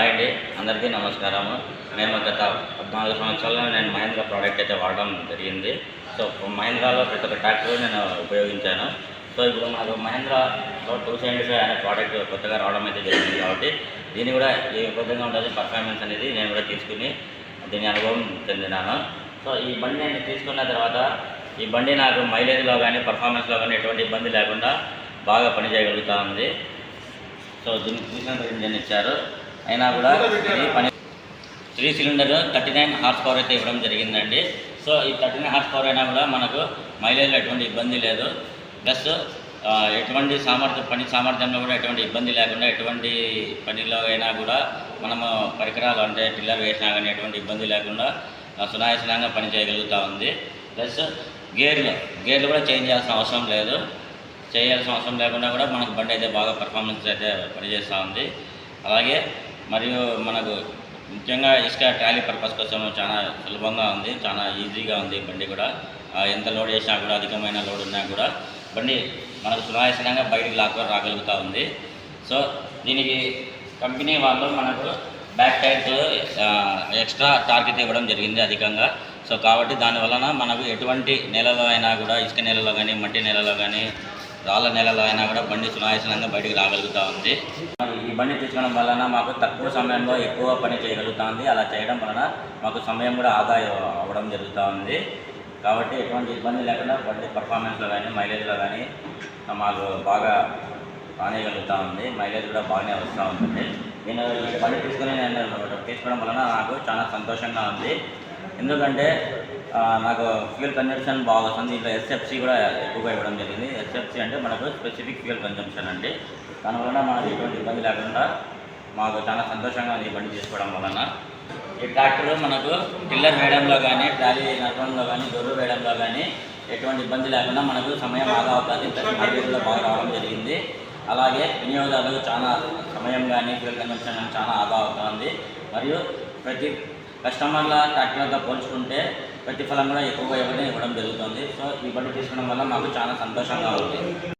Hi అండి. అందరికీ నమస్కారము. మేము గత పద్నాలుగు సంవత్సరాలు నేను మహేంద్ర ప్రోడక్ట్ అయితే వాడడం జరిగింది. సో మహేంద్రాలో ప్రతి ఒక్క ట్రాక్టర్ నేను ఉపయోగించాను. సో ఇప్పుడు నాకు మహేంద్రలో టూ సెవెంటీ ఫైవ్ అనే ప్రోడక్ట్ కొత్తగా రావడం అయితే జరిగింది కాబట్టి దీన్ని కూడా ఏ విధంగా ఉంటుంది పర్ఫార్మెన్స్ అనేది నేను కూడా తీసుకుని దీని అనుభవం చెందినాను. సో ఈ బండి నేను తీసుకున్న తర్వాత ఈ బండి నాకు మైలేజ్లో కానీ పర్ఫార్మెన్స్లో కానీ ఎటువంటి ఇబ్బంది లేకుండా బాగా పనిచేయగలుగుతా ఉంది. సో దీనికి చూసినంత ఇంజన్ ఇచ్చారు. అయినా కూడా పని three cylinder thirty nine horsepower అయితే ఇవ్వడం జరిగిందండి. సో ఈ థర్టీ నైన్ హార్స్ పవర్ అయినా కూడా మనకు మైలేజ్లో ఎటువంటి ఇబ్బంది లేదు. ప్లస్ ఎటువంటి సామర్థ్యం పని సామర్థ్యంలో కూడా ఎటువంటి ఇబ్బంది లేకుండా ఎటువంటి పనిలో అయినా కూడా మనము పరికరాలు అంటే టిల్లర్ వేసినా కానీ ఎటువంటి ఇబ్బంది లేకుండా సునాయాసనంగా పని చేయగలుగుతూ ఉంది. ప్లస్ గేర్లు గేర్లు కూడా చేంజ్ చేయాల్సిన అవసరం లేదు. చేయాల్సిన అవసరం లేకుండా కూడా మనకు బండి అయితే బాగా పర్ఫార్మెన్స్ అయితే పనిచేస్తూ ఉంది. అలాగే మరియు మనకు ముఖ్యంగా ఇసుక ట్రాలీ పర్పస్ కోసం చాలా సులభంగా ఉంది చాలా ఈజీగా ఉంది బండి కూడా. ఎంత లోడ్ చేసినా కూడా అధికమైన లోడ్ ఉన్నా కూడా బండి మనకు సునాయాసనంగా బయటకు లాక్కొని రాగలుగుతూ ఉంది. సో దీనికి కంపెనీ వాళ్ళు మనకు బ్యాక్ టైర్స్ ఎక్స్ట్రా టార్గెట్ ఇవ్వడం జరిగింది అధికంగా. సో కాబట్టి దాని వలన మనకు ఎటువంటి నెలలో అయినా కూడా ఇసుక నెలలో కానీ మట్టి నెలలో కానీ రాళ్ళ నెలలో అయినా కూడా బండి సునాయాసనంగా బయటికి రాగలుగుతూ ఉంది. ఈ బండి తీసుకోవడం వలన మాకు తక్కువ సమయంలో ఎక్కువ పని చేయగలుగుతుంది. అలా చేయడం వలన మాకు సమయం కూడా ఆదా అవ్వడం జరుగుతూ ఉంది. కాబట్టి ఎటువంటి ఇబ్బంది లేకుండా బండి పర్ఫార్మెన్స్లో కానీ మైలేజ్లో కానీ మాకు బాగా రానియగలుగుతూ ఉంది. మైలేజ్ కూడా బాగానే వస్తూ ఉంటుంది. నేను ఈ బండి తీసుకుని నేను తీసుకోవడం వలన నాకు చాలా సంతోషంగా ఉంది. ఎందుకంటే నాకు ఫ్యూల్ కన్జంప్షన్ బాగా వస్తుంది. ఇంట్లో ఎస్ఎఫ్సి కూడా ఎక్కువగా ఇవ్వడం జరిగింది. ఎస్ఎఫ్సి అంటే మనకు స్పెసిఫిక్ ఫ్యూల్ కన్జంప్షన్ అండి. దానివలన మనకు ఎటువంటి ఇబ్బంది లేకుండా మాకు చాలా సంతోషంగా ఉంది ఈ బండి తీసుకోవడం వలన. ఈ ట్రాక్టర్ మనకు టిల్లర్ వేయడంలో కానీ ట్రాలీ నడపడంలో కానీ దొర్రు వేయడంలో కానీ ఎటువంటి ఇబ్బంది లేకుండా మనకు సమయం ఆదా అవుతుంది. ప్లస్ బాగా రావడం జరిగింది. అలాగే వినియోగదారులకు చాలా సమయం కానీ ఫ్యూల్ కన్జంప్షన్ కానీ చాలా ఆదా అవుతుంది. మరియు ప్రతి కస్టమర్ల ట్రాక్టర్లతో పోల్చుకుంటే ప్రతిఫలం కూడా ఎక్కువగా ఇవ్వడం ఇవ్వడం జరుగుతుంది. సో ఈ బండి తీసుకోవడం వల్ల మాకు చాలా సంతోషంగా ఉంది.